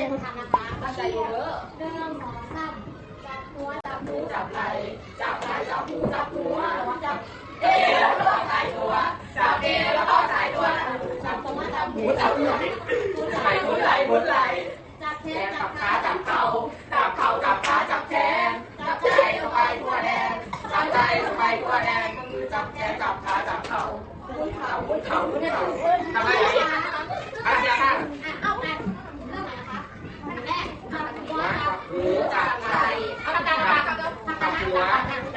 จะทำนะคะตั้งใจเยอะเรื่องของซ้ำจับหัวจับหูจับไหล่จับไหล่จับหูจับหัวจับเอวแล้วก็สายตัวจับเอวแล้วก็สายตัวจับหัวจับหูจับไหล่หมุนไหล่หมุนไหล่หมุนไหล่จับแขนจับขาจับเข่าจับเข่าจับขาจับแขนจับใจสบายทั่วแดนจับใจสบายทั่วแดนก็คือจับแขนจับขาจับเข่าหมุนเข่าหมุนเข่าหมุนเข่าทำไมอะอะยังอะ เอาไปเรื่องไหนนะคะอันแรกจับหัวจับหูจับไหล่เอาปากกาปากกาจับหัว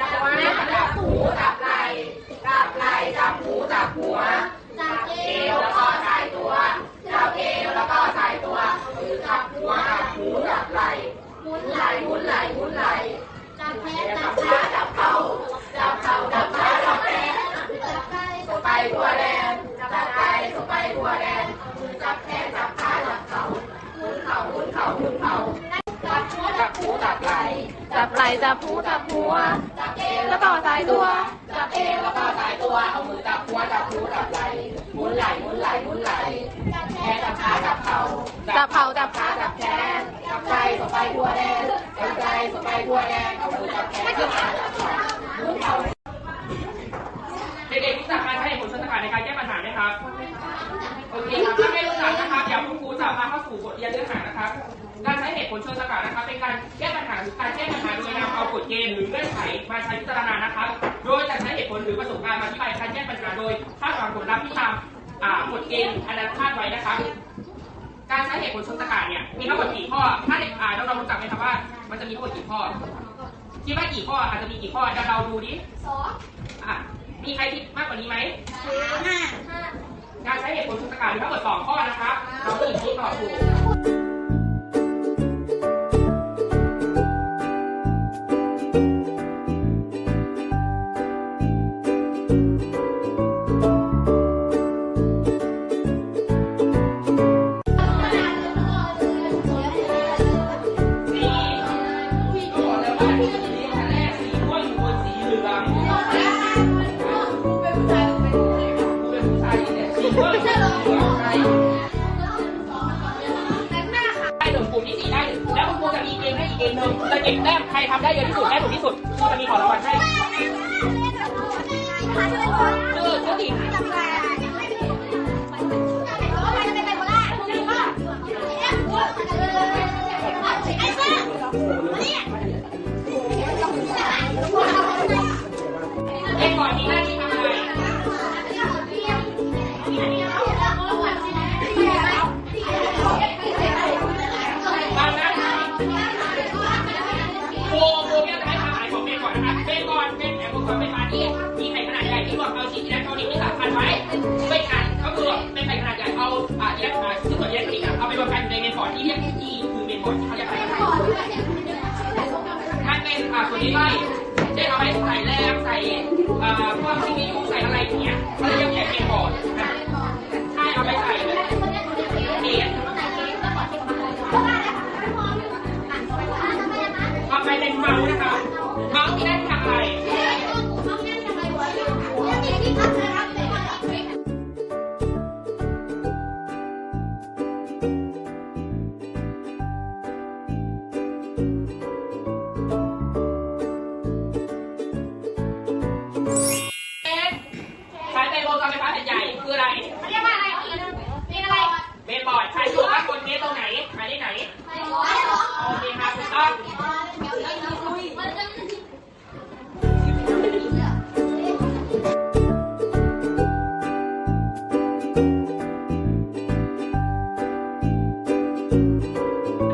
จับหัวจับหูจับไหล่จับไหล่ จับหัว จับเอวแล้วก็สายตัว จับเอวแล้วก็สายตัวคือจับหัวจับหูจับไหล่หมุนไหล่หมุนไหล่หมุนไหล่จับแขนจับขาจับเข่าจับเข่าจับขาจับแขนจับใจสไปทั่วแดนจับใจสไปทั่วแดนคือจับแขนจับขาจับเข่าหมุนเข่าหมุนเข่าหมุนเข่าจับหัวจับหูจับไหล่จับไหล่จับหูจับหัวจับเอวแล้วต่อสายตัว เอวแล้วก็สายตัวเอามือจับหัวจับหูจับไหล่หมุนไหล่หมุนไหล่หมุนไหล่จับแขนจับขาจับเข่าจับเข่าจับขาจับแขนจับใจสบายทั่วแดนจับใจสบายทั่วแดนเอามือจับแขนจับขาจับเข่าหมุนเข่าเด็กๆรู้จักการใช้เหตุผลเชิงตรรกะในการแก้ปัญหาไหมครับโอเคครับถ้าไม่รู้จักนะครับเดี๋ยวคุณครูจะมาเข้าสู่บทเรียนเนื้อหานะครับการใช้เหตุผลเชิงตรรกะนะครับเป็นการแก้ปัญหาหรือการแก้ปัญหาโดยนำเอากฎเกณฑ์หรือเงื่อนไขมาใช้พิจารณานะครับโดย จะใช้เหตุผลหรือประสบการณ์มาอธิบายการแก้ปัญหาโดยคาดหวังผลลัพธ์ที่ตามอ่ากฎเกณฑ์อันนั้นคาดไว้นะครับการใช้เหตุผลเชิงตรรกะเนี่ยมีทั้งหมดกี่ข้อ ถ้าเด็กอ่านเรารู้จักไหมครับว่า มันจะมีทั้งหมดกี่ข้อ คิดว่ากี่ข้ออาจจะมีกี่ข้อเดาเราดูดิสองอะมีใครคิดมากกว่านี้ไหมห้าห้าการใช้เหตุผลเชิงตรรกะมีทั้งหมดสองข้อนะครับเราผู้หญิงที่ตอบถูก ได้หนึ่งกลุ่มที่สี่ได้หนึ่งแล้วคุณครูจะมีเกมให้อีกเกมหนึ่งจะเก็บแต้มใครทำได้เยอะที่สุดได้ถูกที่สุดครูจะมีของรางวัลให้เออเชื่อดิเที่รวกเอาชิ้นอิเล็กทรอนิกส์ที่สำคัญไว้ไม่ทันก็คือเป็นไข่ขนาดใหญ่เอาอ่าอิเล็กทรอนิกส์ซึ่งส่วนอิเล็กทรอนิกส์เอาไปรวมกันอยู่ในเมนบอร์ดที่เรียก G คือเมนบอร์ดที่เขาเรียกอะไรนะมันเป็นอ่าส่วนนี้ไม่ได้เอาไปใส่แรมใส่อ่าพวกซีพียูใส่อะไรอย่างเงี้ยเขาเรียกแกะเมนบอร์ดนะ ถูกว่าคนเมตรงไหนหมายเลขไหนโอเคครับถูกต้อง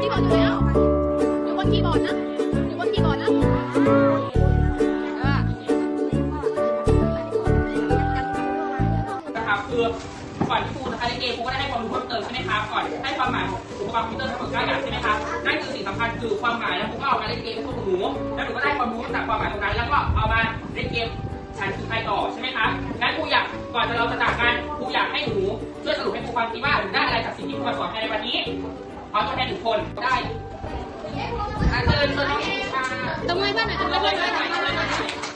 ที่บอร์ดอยู่แล้วอยู่บนคีย์บอร์ดนะอยู่บนคีย์บอร์ดนะนะครับคือ ก่อนที่ครูจะใช้เกมครูก็ได้ให้ความรู้เพิ่มเติมใช่ไหมครับก่อนให้ความหมายของอุปกรณ์คอมพิวเตอร์ทั้งหมดเก้าอย่างใช่ไหมครับนั่นคือสิ่งสำคัญคือความหมายแล้วครูก็เอามาเล่นเกมให้พวกหนูแล้วหนูก็ได้ความรู้จากความหมายตรงนั้นแล้วก็เอามาเล่นเกมฉันคือใครต่อใช่ไหมครับงั้นครูอยากก่อนจะเราจะจากกันครูอยากให้หนูช่วยสรุปให้ครูฟังทีว่าหนูได้อะไรจากสิ่งที่ครูมาสอนในวันนี้เอาตัวแทนหนึ่งคนได้อะเชิญเชิญน้องเอค่ะตรงไม้บ้านหน่อยตรงไม้บ้านหน่อยเชิญหน่อย